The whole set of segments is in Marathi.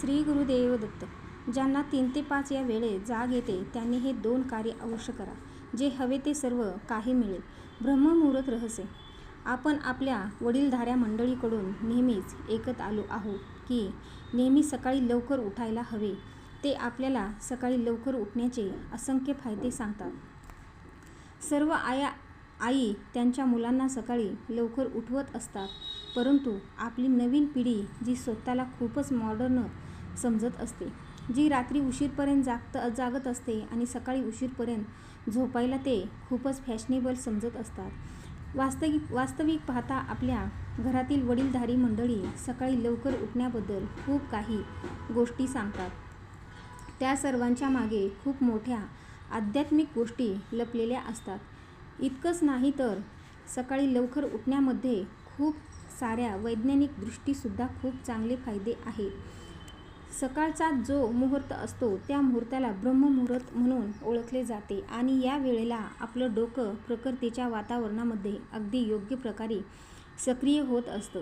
श्री गुरुदेव दत्त ज्यांना तीन ते पाच या वेळेत जाग येते त्यांनी हे दोन कार्य अवश्य करा जे हवे ते सर्व काही मिळेल. ब्रह्ममुहूर्त रहस्य. आपण आपल्या वडीलधाऱ्या मंडळीकडून नेहमीच ऐकत आलो आहोत की नेहमी सकाळी लवकर उठायला हवे. ते आपल्याला सकाळी लवकर उठण्याचे असंख्य फायदे सांगतात. सर्व आया आई त्यांच्या मुलांना सकाळी लवकर उठवत असतात परंतु आपली नवीन पिढी जी स्वतःला खूपच मॉडर्न समजत असते. जी रात्री उशीरपर्यंत जागत जागत असते आणि सकाळी उशीरपर्यंत झोपायला ते खूपच फॅशनेबल समजत असतात. वास्तविक वास्तविक पाहता आपल्या घरातील वडीलधारी मंडळी सकाळी लवकर उठण्याबद्दल खूप काही गोष्टी सांगतात. त्या सर्वांच्या मागे खूप मोठ्या आध्यात्मिक गोष्टी लपलेल्या असतात. इतकंच नाही तर सकाळी लवकर उठण्यामध्ये खूप साऱ्या वैज्ञानिक दृष्टीसुद्धा खूप चांगले फायदे आहेत. सकाळचा जो मुहूर्त असतो त्या मुहूर्ताला ब्रह्ममुहूर्त म्हणून ओळखले जाते आणि या वेळेला आपलं डोकं प्रकृतीच्या वातावरणामध्ये अगदी योग्य प्रकारे सक्रिय होत असतं.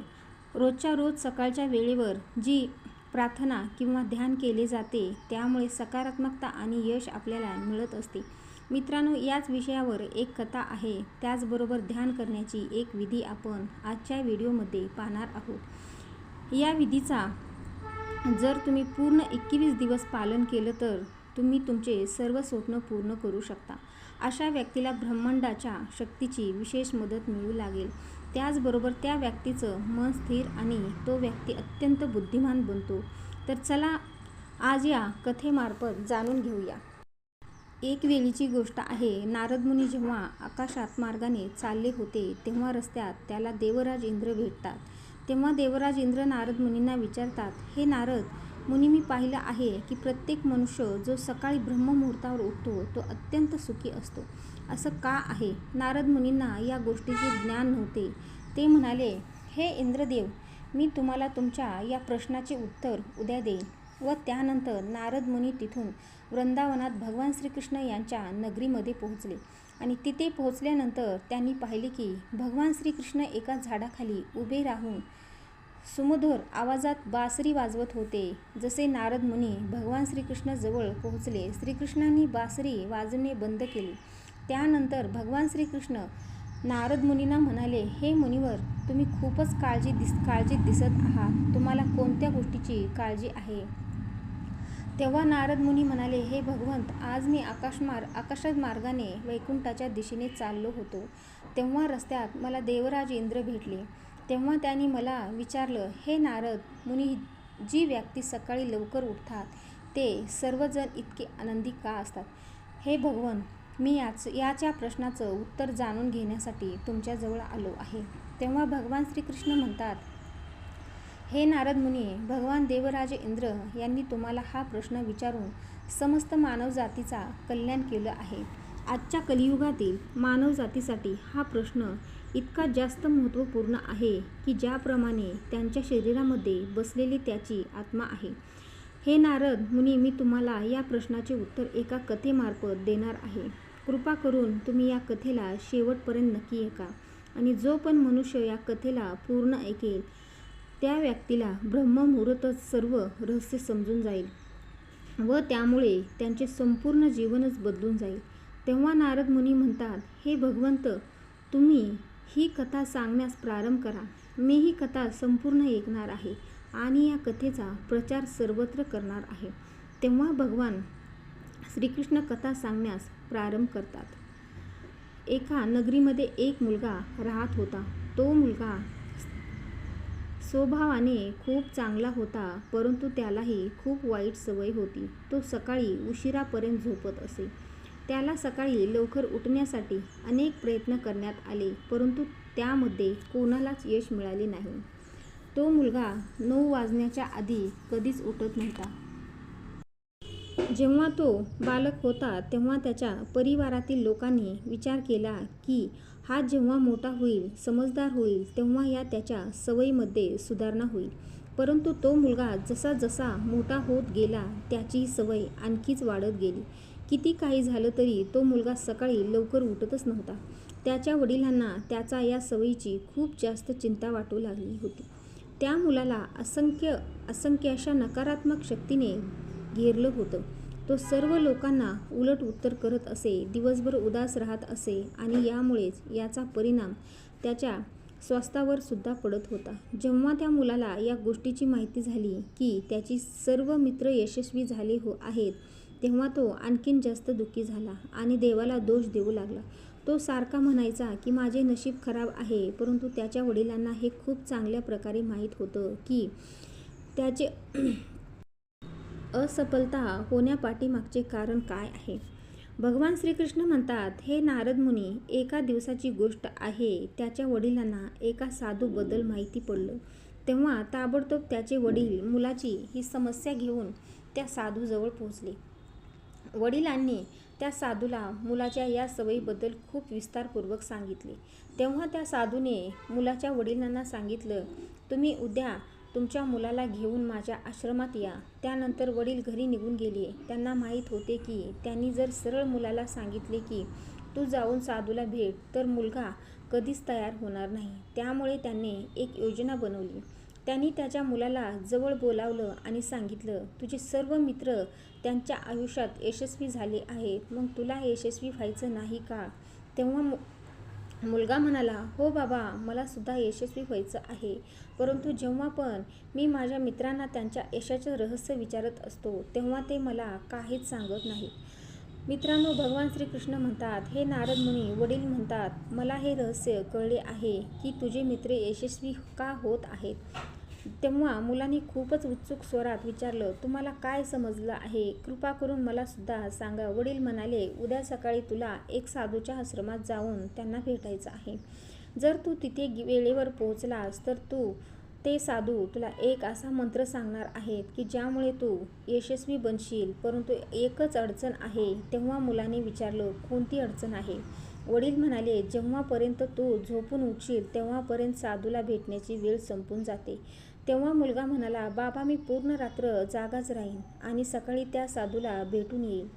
रोजच्या रोज सकाळच्या वेळेवर जी प्रार्थना किंवा ध्यान केले जाते त्यामुळे सकारात्मकता आणि यश आपल्याला मिळत असते. मित्रांनो याच विषयावर एक कथा आहे. त्याचबरोबर ध्यान करण्याची एक विधी आपण आजच्या व्हिडिओमध्ये पाहणार आहोत. या विधीचा जर तुम्ही पूर्ण एकवीस दिवस पालन केलं तर तुम्ही तुमचे सर्व स्वप्न पूर्ण करू शकता. अशा व्यक्तीला ब्रह्मांडाच्या शक्तीची विशेष मदत मिळू लागेल. त्याचबरोबर त्या व्यक्तीचं मन स्थिर आणि तो व्यक्ती अत्यंत बुद्धिमान बनतो. तर चला आज या कथेमार्फत जाणून घेऊया. एक वेळीची गोष्ट आहे. नारदमुनी जेव्हा आकाशात मार्गाने चालले होते तेव्हा रस्त्यात त्याला देवराज इंद्र भेटतात. तेव्हा देवराज इंद्र नारद मुनींना विचारतात हे नारद मुनी मी पाहिलं आहे की प्रत्येक मनुष्य जो सकाळी ब्रह्ममुहूर्तावर उठतो तो अत्यंत सुखी असतो. असं का आहे नारद मुनींना या गोष्टीचे ज्ञान नव्हते. ते म्हणाले हे इंद्रदेव मी तुम्हाला तुमच्या या प्रश्नाचे उत्तर उद्या देईन. व त्यानंतर नारद मुनी तिथून वृंदावनात भगवान श्रीकृष्ण यांच्या नगरीमध्ये पोहोचले. आणि तिथे पोहोचल्यानंतर त्यांनी पाहिले की भगवान श्रीकृष्ण एका झाडाखाली उभे राहून सुमधुर आवाजात बासरी वाजवत होते. जसे नारद मुनी भगवान श्रीकृष्णजवळ पोहोचले श्रीकृष्णांनी बासरी वाजवणे बंद केले. त्यानंतर भगवान श्रीकृष्ण नारद मुनींना म्हणाले हे मुनीवर तुम्ही खूपच काळजी दिस काळजीत दिसत आहात. तुम्हाला कोणत्या गोष्टीची काळजी आहे? तेव्हा नारद मुनी म्हणाले हे भगवंत आज मी आकाशमार आकाशात मार्गाने वैकुंठाच्या दिशेने चाललो होतो. तेव्हा रस्त्यात मला देवराज इंद्र भेटले. तेव्हा त्यांनी मला विचारलं हे नारद मुनी जी व्यक्ती सकाळी लवकर उठतात ते सर्वजण इतके आनंदी का असतात? हे भगवन मी याच याच्या प्रश्नाचं उत्तर जाणून घेण्यासाठी तुमच्याजवळ आलो आहे. तेव्हा भगवान श्रीकृष्ण म्हणतात हे नारद मुनी भगवान देवराज इंद्र यांनी तुम्हाला हा प्रश्न विचारून समस्त मानवजातीचा कल्याण केलं आहे. आजच्या कलियुगातील मानवजातीसाठी हा प्रश्न इतका जास्त महत्त्वपूर्ण आहे की ज्याप्रमाणे त्यांच्या शरीरामध्ये बसलेली त्याची आत्मा आहे. हे नारद मुनी मी तुम्हाला या प्रश्नाचे उत्तर एका कथेमार्फत देणार आहे. कृपा करून तुम्ही या कथेला शेवटपर्यंत नक्की ऐका आणि जो पण मनुष्य या कथेला पूर्ण ऐकेल त्या व्यक्तीला ब्रह्ममुहूर्तच सर्व रहस्य समजून जाईल व त्यामुळे त्यांचे संपूर्ण जीवनच बदलून जाईल. तेव्हा नारद मुनी म्हणतात हे भगवंत तुम्ही ही कथा सांगण्यास प्रारंभ करा. मी ही कथा संपूर्ण ऐकणार आहे आणि या कथेचा प्रचार सर्वत्र करणार आहे. तेव्हा भगवान श्रीकृष्ण कथा सांगण्यास प्रारंभ करतात. एका नगरीमध्ये एक मुलगा राहत होता. तो मुलगा स्वभावाने खूप चांगला होता परंतु त्यालाही खूप वाईट सवय होती. तो सकाळी उशिरापर्यंत झोपत असे. त्याला सकाळी लवकर उठण्यासाठी अनेक प्रयत्न करण्यात आले परंतु त्यामध्ये कोणालाच यश मिळाले नाही. तो मुलगा नऊ वाजण्याच्या आधी कधीच उठत नव्हता. जेव्हा तो बालक होता तेव्हा त्याच्या परिवारातील लोकांनी विचार केला की हा जेव्हा मोठा होईल समजदार होईल तेव्हा या त्याच्या सवयीमध्ये सुधारणा होईल. परंतु तो मुलगा जसा जसा मोठा होत गेला त्याची सवय आणखीच वाढत गेली. किती काही झालं तरी तो मुलगा सकाळी लवकर उठतच नव्हता. त्याच्या वडिलांना त्याचा या सवयीची खूप जास्त चिंता वाटू लागली होती. त्या मुलाला असंख्य असंख्य अशा नकारात्मक शक्तीने घेरलं होतं. तो सर्व लोकांना उलट उत्तर करत असे दिवसभर उदास राहत असे आणि यामुळेच याचा परिणाम त्याच्या स्वास्थ्यावर सुद्धा पडत होता. जेव्हा त्या मुलाला या गोष्टीची माहिती झाली की त्याची सर्व मित्र यशस्वी झाले हो आहेत तेव्हा तो आणखीन जास्त दुःखी झाला आणि देवाला दोष देऊ लागला. तो सारखा म्हणायचा की माझे नशीब खराब आहे परंतु त्याच्या वडिलांना हे खूप चांगल्या प्रकारे माहीत होतं की त्याचे असफलता होण्यापाठीमागचे कारण काय आहे? भगवान श्रीकृष्ण म्हणतात हे नारद मुनी एका दिवसाची गोष्ट आहे. त्याच्या वडिलांना एका साधूबद्दल माहिती पडलं. तेव्हा ताबडतोब त्याचे वडील मुलाची ही समस्या घेऊन त्या साधूजवळ पोहोचले. वडिलांनी त्या साधूला मुलाच्या या सवयीबद्दल खूप विस्तारपूर्वक सांगितले. तेव्हा त्या साधूने मुलाच्या वडिलांना सांगितलं तुम्ही उद्या तुमच्या मुलाला घेऊन माझ्या आश्रमात या. त्यानंतर वडील घरी निघून गेले. त्यांना माहीत होते की त्यांनी जर सरळ मुलाला सांगितले की तू जाऊन साधूला भेट तर मुलगा कधीच तयार होणार नाही. त्यामुळे त्यांनी एक योजना बनवली. त्यांनी त्याच्या मुलाला जवळ बोलावलं आणि सांगितलं तुझे सर्व मित्र त्यांच्या आयुष्यात यशस्वी झाले आहेत. मग तुला यशस्वी व्हायचं नाही का? तेव्हा मुलगा म्हणाला हो बाबा मला सुद्धा यशस्वी व्हायचं आहे. परंतु जेव्हा पण मी माझ्या मित्रांना त्यांच्या यशाचं रहस्य विचारत असतो तेव्हा ते मला काहीच सांगत नाही मित्रांनो भगवान श्रीकृष्ण म्हणतात हे नारद मुनी वडील म्हणतात मला हे रहस्य कळले आहे की तुझे मित्र यशस्वी का होत आहेत? तेव्हा मुलांनी खूपच उत्सुक स्वरात विचारलं तुम्हाला काय समजलं आहे? कृपा करून मला सुद्धा सांगा. वडील म्हणाले उद्या सकाळी तुला एक साधूच्या आश्रमात जाऊन त्यांना भेटायचं आहे. जर तू तिथे वेळेवर पोहोचलास तर तू ते साधू तुला एक असा मंत्र सांगणार आहेत की ज्यामुळे तू यशस्वी बनशील. परंतु एकच अडचण आहे. तेव्हा मुलाने विचारलं कोणती अडचण आहे? वडील म्हणाले जेव्हापर्यंत तू झोपून उठशील तेव्हापर्यंत साधूला भेटण्याची वेळ संपून जाते. तेव्हा मुलगा म्हणाला बाबा मी पूर्ण रात्र जागाच राहीन आणि सकाळी त्या साधूला भेटून येईल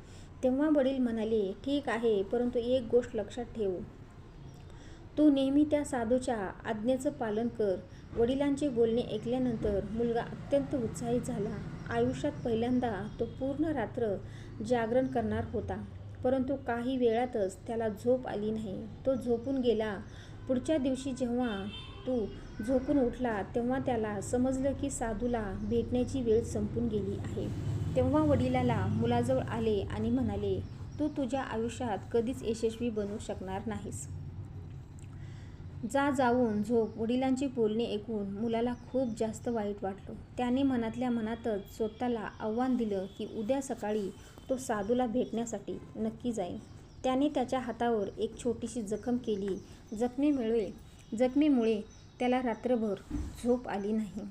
तेव्हा वडील म्हणाले ठीक आहे परंतु एक गोष्ट लक्षात ठेव. तू नेहमी त्या साधूच्या आज्ञेचं पालन कर. वडिलांचे बोलणे ऐकल्यानंतर मुलगा अत्यंत उत्साहित झाला. आयुष्यात पहिल्यांदा तो पूर्ण रात्र जागरण करणार होता परंतु काही वेळातच त्याला झोप आली नाही. तो झोपून गेला. पुढच्या दिवशी जेव्हा तू झोपून उठला तेव्हा त्याला समजलं की साधूला भेटण्याची वेळ संपून गेली आहे. तेव्हा वडिलाला मुलाजवळ आले आणि म्हणाले तू तुझ्या आयुष्यात कधीच यशस्वी बनू शकणार नाहीस. जा जाऊन झोप. वडिलांची बोलणे ऐकून मुलाला खूप जास्त वाईट वाटलं. त्याने मनातल्या मनातच स्वतःला आव्हान दिलं की उद्या सकाळी तो साधूला भेटण्यासाठी नक्की जाईल. त्याने त्याच्या हातावर एक छोटीशी जखम केली. जखमीमुळे जखमीमुळे त्याला रात्रभर झोप आली नाही.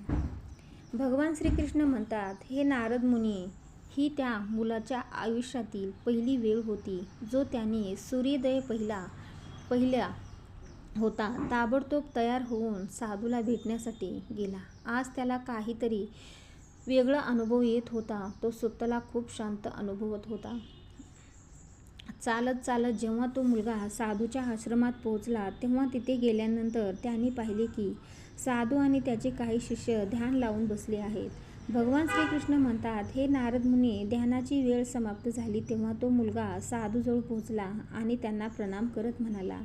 भगवान श्रीकृष्ण म्हणतात हे नारद मुनी ही त्या मुलाच्या आयुष्यातील पहिली वेळ होती जो त्याने सूर्योदय पहिला पहिल्या होता. ताबडतोब तयार होऊन साधूला भेटण्यासाठी गेला. आज त्याला काहीतरी वेगळा अनुभव येत होता. तो स्वतःला खूप शांत अनुभवत होता. चालत चालत जेव्हा तो मुलगा साधूच्या आश्रमात पोहोचला तेव्हा तिथे गेल्यानंतर त्यांनी पाहिले की साधू आणि त्याचे काही शिष्य ध्यान लावून बसले आहेत. भगवान श्रीकृष्ण म्हणतात हे नारद मुनी ध्यानाची वेळ समाप्त झाली तेव्हा तो मुलगा साधूजवळ पोहोचला आणि त्यांना प्रणाम करत म्हणाला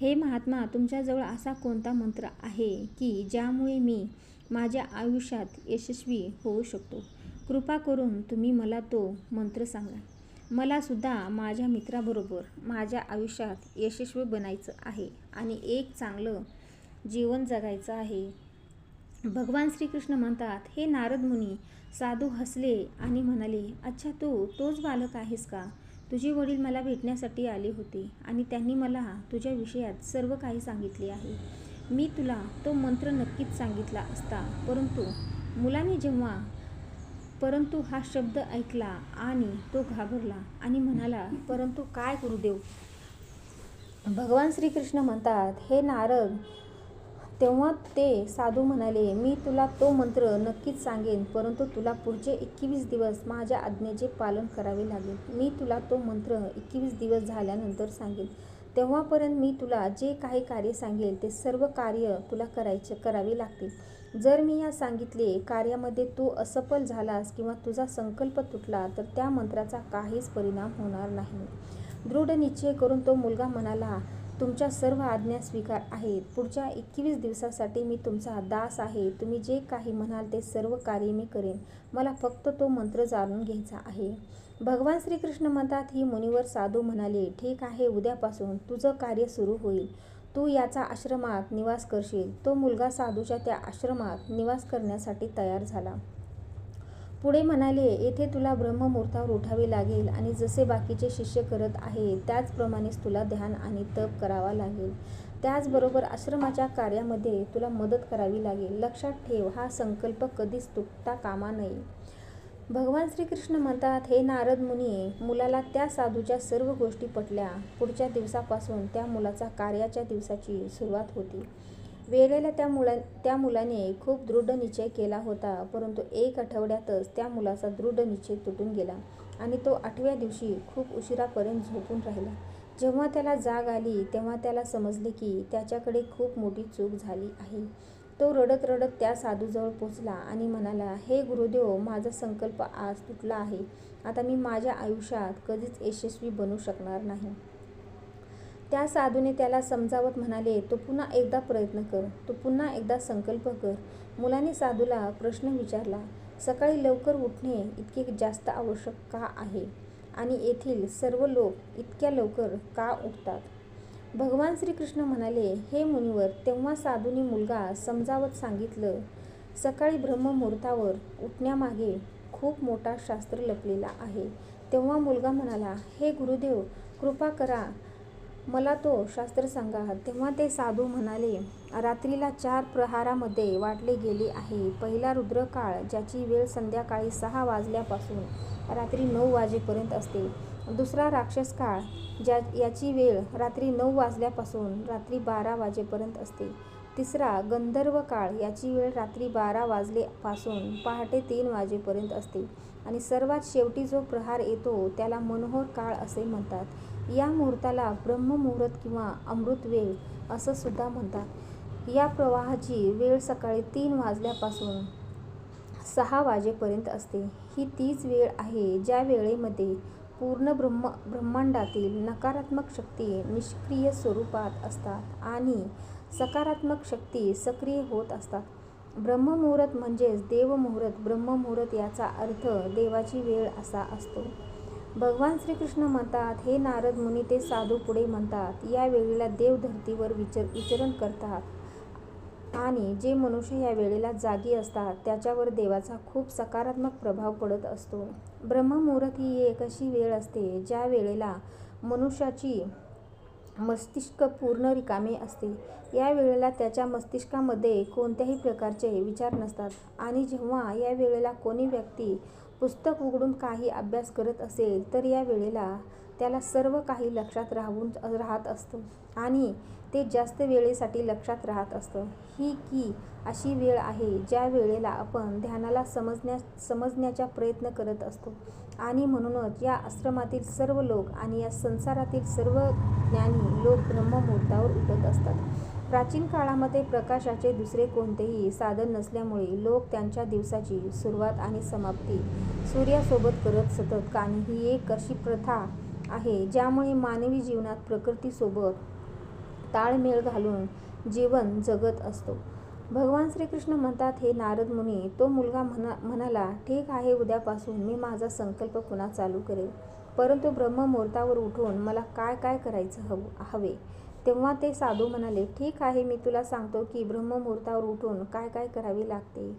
हे महात्मा तुमच्याजवळ असा कोणता मंत्र आहे की ज्यामुळे मी माझ्या आयुष्यात यशस्वी होऊ शकतो? कृपा करून तुम्ही मला तो मंत्र सांगा. मला सुद्धा माझ्या मित्राबरोबर माझ्या आयुष्यात यशस्वी बनायचं आहे आणि एक चांगलं जीवन जगायचं आहे. भगवान श्रीकृष्ण म्हणतात हे नारद मुनी साधू हसले आणि म्हणाले अच्छा तू तोच बालक आहेस का? तुझे वडील मला भेटण्यासाठी आले होते आणि त्यांनी मला तुझ्या विषयात सर्व काही सांगितले आहे. मी तुला तो मंत्र नक्कीच सांगितला असता परंतु मुलाने जेव्हा परंतु हा शब्द ऐकला आणि तो घाबरला आणि म्हणाला परंतु काय गुरुदेव? भगवान श्रीकृष्ण म्हणतात हे नारद तेव्हा ते साधू म्हणाले मी तुला तो मंत्र नक्कीच सांगेन परंतु तुला पुढचे एकवीस दिवस माझ्या आज्ञेचे पालन करावे लागेल. मी तुला तो मंत्र एकवीस दिवस झाल्यानंतर सांगेन. तेव्हापर्यंत मी तुला जे काही कार्य सांगेल ते सर्व कार्य तुला करायचे करावे लागतील. जर मी या सांगितले कार्यामध्ये तू असफल झालास किंवा तुझा संकल्प तुटला तर त्या मंत्राचा काहीच परिणाम होणार नाही. दृढ निश्चय करून तो मुलगा म्हणाला तुमच्या सर्व आज्ञा स्वीकार आहेत. पुढच्या एकवीस दिवसासाठी मी तुमचा दास आहे. तुम्ही जे काही म्हणाल ते सर्व कार्य मी करेन. मला फक्त तो मंत्र जाणून घ्यायचा आहे. भगवान श्रीकृष्ण म्हणतात ही मुनीवर साधू म्हणाले ठीक आहे उद्यापासून तुझं कार्य सुरू होईल. तू याचा आश्रमात निवास करशील. तो मुलगा साधूच्या त्या आश्रमात निवास करण्यासाठी तयार झाला. पुढे म्हणाले येथे तुला ब्रह्ममुहूर्तावर उठावे लागेल आणि जसे बाकीचे शिष्य करत आहे त्याचप्रमाणेच तुला ध्यान आणि तप करावा लागेल. त्याचबरोबर आश्रमाच्या कार्यामध्ये तुला मदत करावी लागेल. लक्षात ठेव हा संकल्प कधीच तुटता कामा नये. भगवान श्रीकृष्ण म्हणतात हे नारद मुनी मुलाला त्या साधूच्या सर्व गोष्टी पटल्या. पुढच्या दिवसापासून त्या मुलाचा कार्याच्या दिवसाची सुरुवात होती. वेळेला त्या मुला त्या मुलाने खूप दृढ निश्चय केला होता परंतु एक आठवड्यातच त्या मुलाचा दृढ निश्चय तुटून गेला आणि तो आठव्या दिवशी खूप उशिरापर्यंत झोपून राहिला. जेव्हा त्याला जाग आली तेव्हा त्याला समजले की त्याच्याकडे खूप मोठी चूक झाली आहे. तो रडत रडत त्या साधूजवळ पोचला आणि म्हणाला हे गुरुदेव माझा संकल्प आज तुटला आहे. आता मी माझ्या आयुष्यात कधीच यशस्वी बनू शकणार नाही. त्या साधूने त्याला समजावत म्हणाले तो पुन्हा एकदा प्रयत्न कर. तो पुन्हा एकदा संकल्प कर. मुलाने साधूला प्रश्न विचारला सकाळी लवकर उठणे इतके जास्त आवश्यक का आहे? आणि येथील सर्व लोक इतक्या लवकर का उठतात? भगवान श्रीकृष्ण म्हणाले हे मुनिवर तेव्हा साधूने मुलगा समजावत सांगितलं सकाळी ब्रह्ममुहूर्तावर उठण्यामागे खूप मोठा शास्त्र लपलेला आहे. तेव्हा मुलगा म्हणाला हे गुरुदेव कृपा करा मला तो शास्त्र सांगा. तेव्हा ते साधू म्हणाले रात्रीला चार प्रहारामध्ये वाटले गेले आहे. पहिला रुद्रकाळ ज्याची वेळ संध्याकाळी सहा वाजल्यापासून रात्री नऊ वाजेपर्यंत असते. दुसरा राक्षस काळ ज्या याची वेळ रात्री नऊ वाजल्यापासून रात्री बारा वाजेपर्यंत असते. तिसरा गंधर्व काळ याची वेळ रात्री बारा वाजलेपासून पहाटे तीन वाजेपर्यंत असते. आणि सर्वात शेवटी जो प्रहार येतो त्याला मनोहर काळ असे म्हणतात. या मुहूर्ताला ब्रह्ममुहूर्त किंवा अमृत वेळ असं सुद्धा म्हणतात. या प्रवाहाची वेळ सकाळी तीन वाजल्यापासून सहा वाजेपर्यंत असते. ही तीच वेळ आहे ज्या वेळेमध्ये पूर्ण ब्रह्म ब्रह्मांडातील नकारात्मक शक्ती निष्क्रिय स्वरूपात असतात आणि सकारात्मक शक्ती सक्रिय होत असतात. ब्रह्ममुहूर्त म्हणजेच देवमुहूर्त. ब्रह्ममुहूर्त याचा अर्थ देवाची वेळ असा असतो. भगवान श्रीकृष्ण म्हणतात हे नारद मुनी ते साधू पुढे म्हणतात. या वेळेला देव धर्तीवर विचर विचरण करतात आणि जे मनुष्य या वेळेला जागी असतात त्याच्यावर देवाचा खूप सकारात्मक प्रभाव पडत असतो. ब्रह्ममुहूर्त ही एक अशी वेळ असते ज्या वेळेला मनुष्याची मस्तिष्क पूर्ण रिकामे असते. या वेळेला त्याच्या मस्तिष्कामध्ये कोणत्याही प्रकारचे विचार नसतात. आणि जेव्हा या वेळेला कोणी व्यक्ती पुस्तक उघडून काही अभ्यास करत असेल तर या वेळेला त्याला सर्व काही लक्षात राहून राहत असतं. आणि ते जास्त वेळेसाठी लक्षात राहत असतं. ही की अशी वेळ आहे ज्या वेळेला आपण ध्यानाला समजण्या समजण्याचा प्रयत्न करत असतो. आणि म्हणूनच या आश्रमातील सर्व लोक आणि या संसारातील सर्व ज्ञानी लोक ब्रह्ममुहूर्तावर उठत असतात. प्राचीन काळामध्ये प्रकाशाचे दुसरे कोणतेही साधन नसल्यामुळे लोक त्यांच्या दिवसाची सुरुवात आणि समाप्ती सूर्यासोबत करत सतत. आणि ही एक अशी प्रथा आहे ज्यामुळे मानवी जीवनात प्रकृतीसोबत ताळमेळ घालून जीवन जगत असतो. भगवान श्रीकृष्ण म्हणतात हे नारद मुनी तो मुलगा म्हणा म्हणाला ठीक आहे उद्यापासून मी माझा संकल्प पुन्हा चालू करेल. परंतु ब्रह्ममुहूर्तावर उठून मला काय काय करायचं हव हवे? तेव्हा ते साधू म्हणाले ठीक आहे मी तुला सांगतो की ब्रह्ममुहूर्तावर उठून काय काय करावे लागते.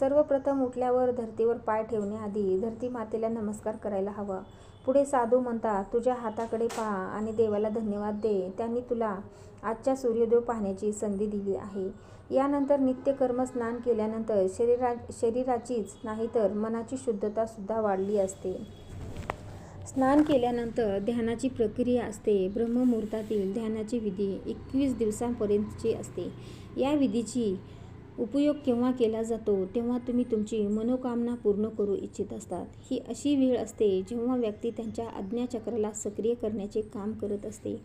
सर्वप्रथम उठल्यावर धर्तीवर पाय ठेवण्याआधी धरती मातेला नमस्कार करायला हवा. पुढे साधू म्हणतात तुझ्या हाताकडे पहा आणि देवाला धन्यवाद दे. त्यांनी तुला आजच्या सूर्योदय पाहण्याची संधी दिली आहे. यानंतर नित्यकर्म स्नान केल्यानंतर शरीरा शरीराचीच नाही तर मनाची शुद्धतासुद्धा वाढली असते. स्नान केल्यानंतर ध्यानाची प्रक्रिया असते. ब्रह्ममुहूर्तातील ध्यानाची विधी एकवीस दिवसांपर्यंतची असते. या विधीची उपयोग केव्हा केला जातो तेव्हा तुम्ही तुमची मनोकामना पूर्ण करू इच्छित असतात. ही अशी वेळ असते जेव्हा व्यक्ती त्यांच्या आज्ञाचक्राला सक्रिय करण्याचे काम करत असते.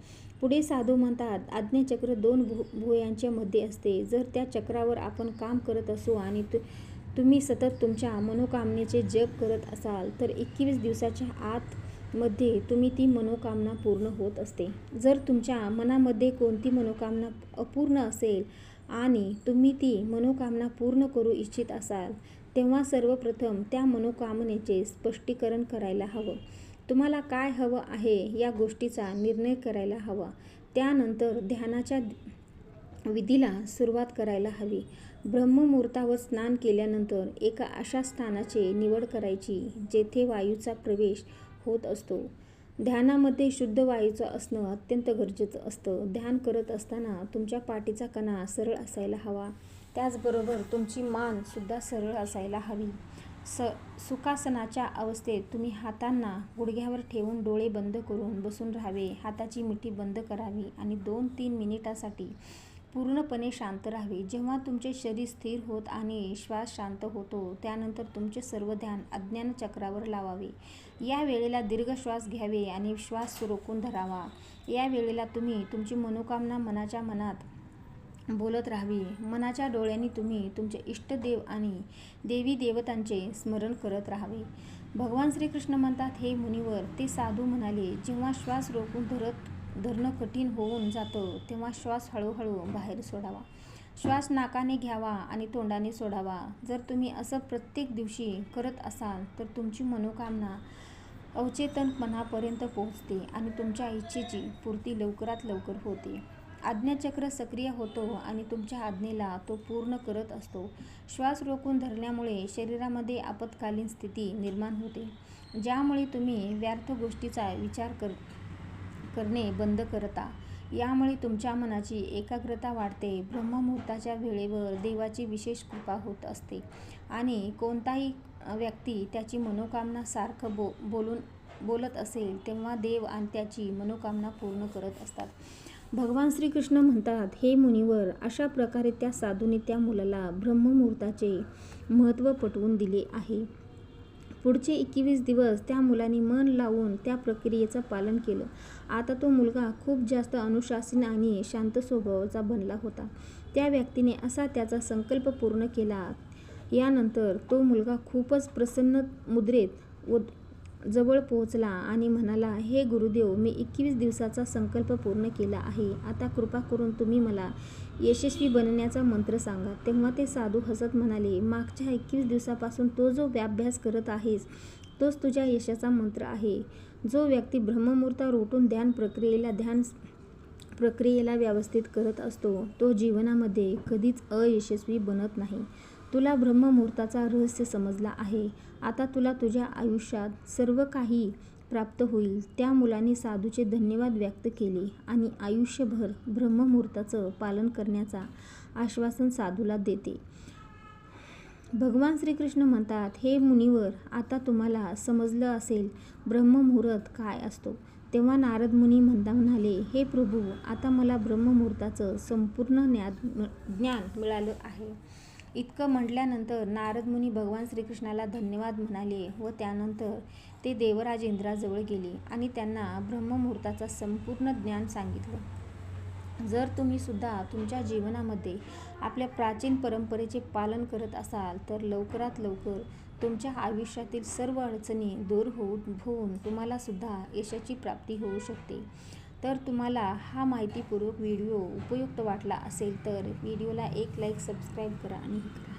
पुढे साधू म्हणतात आज्ञाचक्र दोन भु भुयांच्या मध्ये असते. जर त्या चक्रावर आपण काम करत असू आणि तु तुम्ही सतत तुमच्या मनोकामनेचे जप करत असाल तर एकवीस दिवसाच्या आत मध्ये तुम्ही ती मनोकामना पूर्ण होत असते. जर तुमच्या मनामध्ये कोणती मनोकामना अपूर्ण असेल आणि तुम्ही ती मनोकामना पूर्ण करू इच्छित असाल तेव्हा सर्वप्रथम त्या मनोकामनेचे स्पष्टीकरण करायला हवं. तुम्हाला काय हवं आहे या गोष्टीचा निर्णय करायला हवा. त्यानंतर ध्यानाच्या विधीला सुरुवात करायला हवी. ब्रह्ममुहूर्तावर स्नान केल्यानंतर एका अशा स्थानाचे निवड करायची जेथे वायूचा प्रवेश होत असतो. ध्यानामध्ये शुद्ध वायूचं असणं अत्यंत गरजेचं असतं. ध्यान करत असताना तुमच्या पाठीचा कणा सरळ असायला हवा. त्याचबरोबर तुमची मान सुद्धा सरळ असायला हवी. स सुखासनाच्या अवस्थेत तुम्ही हातांना गुडघ्यावर ठेवून डोळे बंद करून बसून राहावे. हाताची मिठी बंद करावी आणि दोन तीन मिनिटासाठी पूर्णपणे शांत राहावे. जेव्हा तुमचे शरीर स्थिर होत आणि श्वास शांत होतो त्यानंतर तुमचे सर्व ध्यान अज्ञान चक्रावर लावावे. या वेळेला दीर्घ श्वास घ्यावे आणि श्वास रोखून धरावा. या वेळेला तुम्ही तुमची मनोकामना मनाच्या मनात बोलत राहावी. मनाच्या डोळ्यांनी तुम्ही तुमचे इष्टदेव आणि देवी देवतांचे स्मरण करत राहावे. भगवान श्रीकृष्ण म्हणतात हे मुनिवर ते साधू म्हणाले जेव्हा श्वास रोखून धरत धरणं कठीण होऊन जातं तेव्हा श्वास हळूहळू बाहेर सोडावा. श्वास नाकाने घ्यावा आणि तोंडाने सोडावा. जर तुम्ही असं प्रत्येक दिवशी करत असाल तर तुमची मनोकामना अवचेतनपणापर्यंत पोहोचते आणि तुमच्या इच्छेची पूर्ती लवकरात लवकर होते. आज्ञाचक्र सक्रिय होतो आणि तुमच्या आज्ञेला तो पूर्ण करत असतो. श्वास रोखून धरल्यामुळे शरीरामध्ये आपत्कालीन स्थिती निर्माण होते. ज्यामुळे तुम्ही व्यर्थ गोष्टीचा विचार कर करणे बंद करता. यामुळे तुमच्या मनाची एकाग्रता वाढते. ब्रह्ममुहूर्ताच्या वेळेवर देवाची विशेष कृपा होत असते. आणि कोणताही व्यक्ती त्याची मनोकामना सारखं बो बोलून बोलत असेल तेव्हा देव आणि त्याची मनोकामना पूर्ण करत असतात. भगवान श्रीकृष्ण म्हणतात हे मुनीवर अशा प्रकारे त्या साधूने त्या मुलाला ब्रह्ममुहूर्ताचे महत्त्व पटवून दिले आहे. पुढचे एकवीस दिवस त्या मुलाने मन लावून त्या प्रक्रियेचं पालन केलं. आता तो मुलगा खूप जास्त अनुशासन आणि शांत स्वभावाचा बनला होता. त्या व्यक्तीने असा त्याचा संकल्प पूर्ण केला. यानंतर तो मुलगा खूपच प्रसन्न मुद्रेत व जवळ पोहोचला आणि म्हणाला हे गुरुदेव मी एकवीस दिवसाचा संकल्प पूर्ण केला आहे. आता कृपा करून तुम्ही मला यशस्वी बनण्याचा मंत्र सांगा. तेव्हा ते साधू हसत म्हणाले मागच्या एकवीस दिवसापासून तो जो व्याभ्यास करत आहेस तोच तुझ्या यशाचा मंत्र आहे. जो व्यक्ती ब्रह्ममुहूर्ता रोटून ध्यान प्रक्रियेला ध्यान प्रक्रियेला व्यवस्थित करत असतो तो जीवनामध्ये कधीच अयशस्वी बनत नाही. तुला ब्रह्ममुहूर्ताचा रहस्य समजला आहे. आता तुला तुझ्या आयुष्यात सर्व काही प्राप्त होईल. त्या मुलाने साधूचे धन्यवाद व्यक्त केले आणि आयुष्यभर ब्रह्ममुहूर्ताचं पालन करण्याचा आश्वासन साधूला देते. भगवान श्रीकृष्ण म्हणतात हे मुनीवर आता तुम्हाला समजलं असेल ब्रह्ममुहूर्त काय असतो. तेव्हा नारद मुनी म्हणता म्हणाले हे प्रभू आता मला ब्रह्ममुहूर्ताचं संपूर्ण ज्ञान ज्ञान मिळालं आहे. इतकं म्हटल्यानंतर नारद मुनी भगवान श्रीकृष्णाला धन्यवाद म्हणाले व त्यानंतर ते देवराज इंद्राजवळ गेले आणि त्यांना ब्रह्ममुहूर्ताचं संपूर्ण ज्ञान सांगितलं. जर तुम्ही सुद्धा तुमच्या जीवनामध्ये आपल्या प्राचीन परंपरेचे पालन करत असाल तर लवकरात लवकर तुमच्या आयुष्यातील सर्व अडचणी दूर होऊन होऊन तुम्हालासुद्धा यशाची प्राप्ती होऊ शकते. तर तुम्हाला हा माहितीपूर्वक व्हिडिओ उपयुक्त वाटला असेल तर व्हिडिओला एक लाईक सबस्क्राईब करा आणि करा